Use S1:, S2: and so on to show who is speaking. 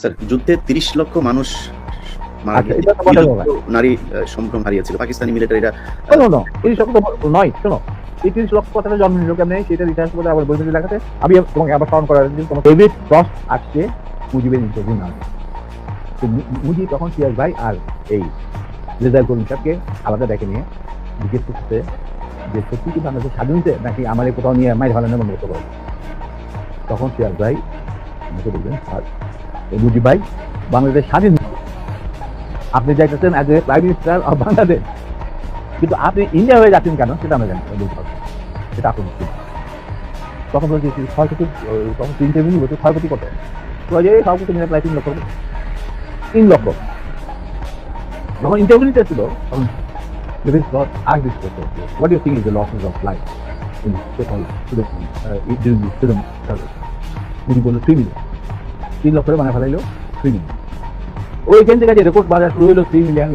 S1: Sir যুদ্ধে তিরিশ লক্ষ মানুষ মারা
S2: আচ্ছা,
S1: নারী সম্ভ্রম হারিয়েছিল। পাকিস্তানি মিলিটারিরা
S2: নয় শোনো। এই তিরিশ লক্ষ কথাটা জন্ম নিল কেমন সেটা ইতিহাস বলে আবার বইতে দেখাতে আমি তোমাকে আবার স্মরণ করার জন্য তোমার ডেভিড ক্রস আসছে মুজিবের ইন্টারভিউ না তো মুজিব তখন সিরাজ ভাই আর এই রেজাল করিম সাহেবকে আলাদা ডেকে নিয়ে জিজ্ঞেস করতে যে সত্যি কি বাংলাদেশ স্বাধীন নাকি আমার কোথাও নিয়ে মাই ভালো বন্ধ করতে পারবে তখন সিরাজ ভাই আমাকে বলবেন আর এই ভাই বাংলাদেশ স্বাধীন আপনি যাইতেছেন as a prime minister of Bangladesh কিন্তু আপনি ইন্ডিয়া হয়ে যাচ্ছেন কেন সেটা আমরা জানি সেটা আপনি তখন বলছি ক্ষয়ক্ষতি তখন তিন টেবিল বলছে ক্ষয়ক্ষতি কত যে প্রায় তিন লক্ষ তিন লক্ষ। যখন ইন্টারভিউ নিতে ছিল তখন what do you think is the losses of life in the student service? উনি বলল থ্রি মিলিয়ন তিন লক্ষ করে মানে ফেলাইলো থ্রি মিলিয়ন ওইখান থেকে যে রেকর্ড বাজার শুরু হলো থ্রি মিলিয়ন